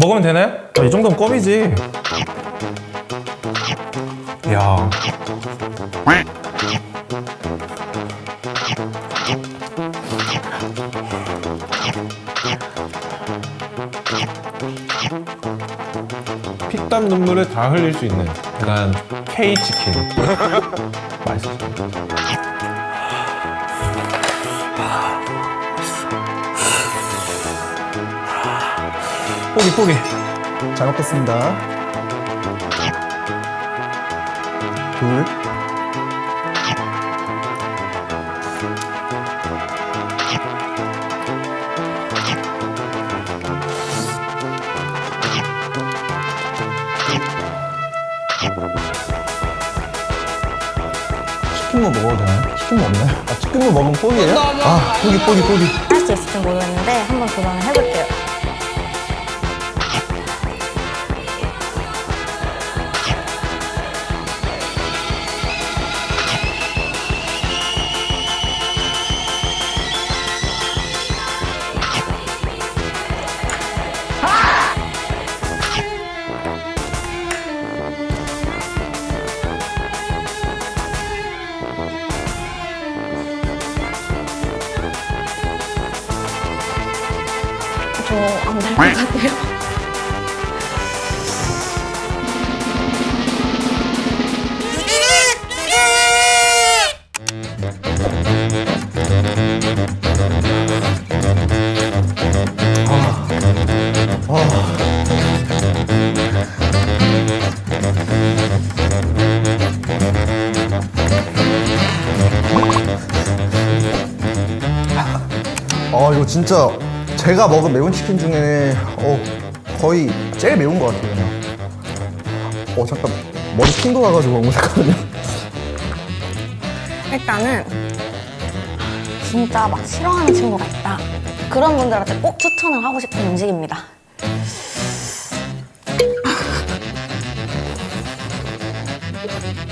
먹으면 되나요? 아, 이 정도면 껌이지. 야. 피땀 눈물을 다 흘릴 수 있는 약간 K 치킨. 맛있어. 포기 포기. 잘 먹겠습니다. 둘. 치킨무 먹어도 되나요? 치킨무 없나요? 아, 치킨무 먹으면 포기예요? 아, 포기, 포기, 포기. 할 수 있을지 모르겠는데 한번 도전을 해볼게요. 저안될 것 같아요. 아 이거 진짜 제가 먹은 매운 치킨 중에 어, 거의 제일 매운 것 같아요. 어 잠깐 머리 핑 돌아가지고 너무 잠깐만요. 일단은 진짜 막 싫어하는 친구가 있다. 그런 분들한테 꼭 추천을 하고 싶은 음식입니다.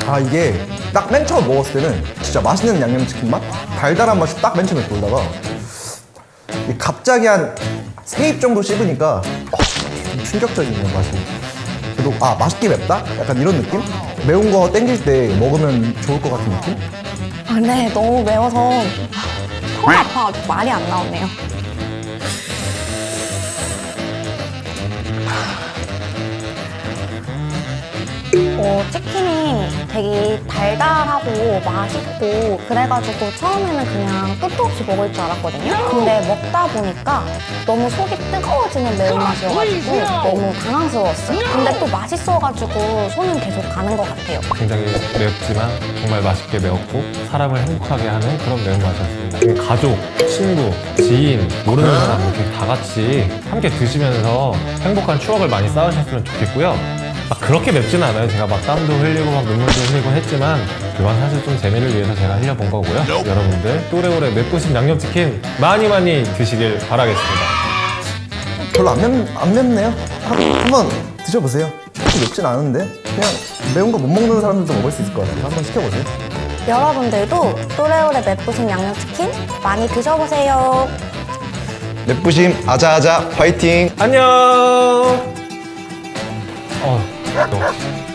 아 이게 딱 맨 처음 먹었을 때는 진짜 맛있는 양념치킨 맛, 달달한 맛이 딱 맨 처음에 돌다가 갑자기 한 세 입 정도 씹으니까 어, 좀 충격적인 맛이. 그래도 아 맛있게 맵다? 약간 이런 느낌? 매운 거 땡길 때 먹으면 좋을 것 같은 느낌? 아, 근데 너무 매워서 속 아파가지고 말이 안 나오네요. 어, 치킨이 되게 달달하고 맛있고 그래가지고 처음에는 그냥 끝도 없이 먹을 줄 알았거든요. 근데 먹다 보니까 너무 속이 뜨거워지는 매운맛이어가지고 너무 당황스러웠어요. 근데 또 맛있어가지고 손은 계속 가는 것 같아요. 굉장히 맵지만 정말 맛있게 매웠고 사람을 행복하게 하는 그런 매운맛이었습니다. 가족, 친구, 지인, 모르는 사람 이렇게 다 같이 함께 드시면서 행복한 추억을 많이 쌓으셨으면 좋겠고요. 막 그렇게 맵지는 않아요. 제가 막 땀도 흘리고 막 눈물도 흘리고 했지만 그건 사실 좀 재미를 위해서 제가 흘려본 거고요. 여러분들 또래오래 맵부신 양념치킨 많이 많이 드시길 바라겠습니다. 별로 안, 맵, 안 맵네요. 한- 한번 드셔보세요. 그렇게 맵진 않은데 그냥 매운 거 못 먹는 사람들도 먹을 수 있을 것 같아요. 한번 시켜보세요. 여러분들도 또래오래 맵부신 양념치킨 많이 드셔보세요. 맵부심 아자아자 화이팅! 안녕! 어, 역시.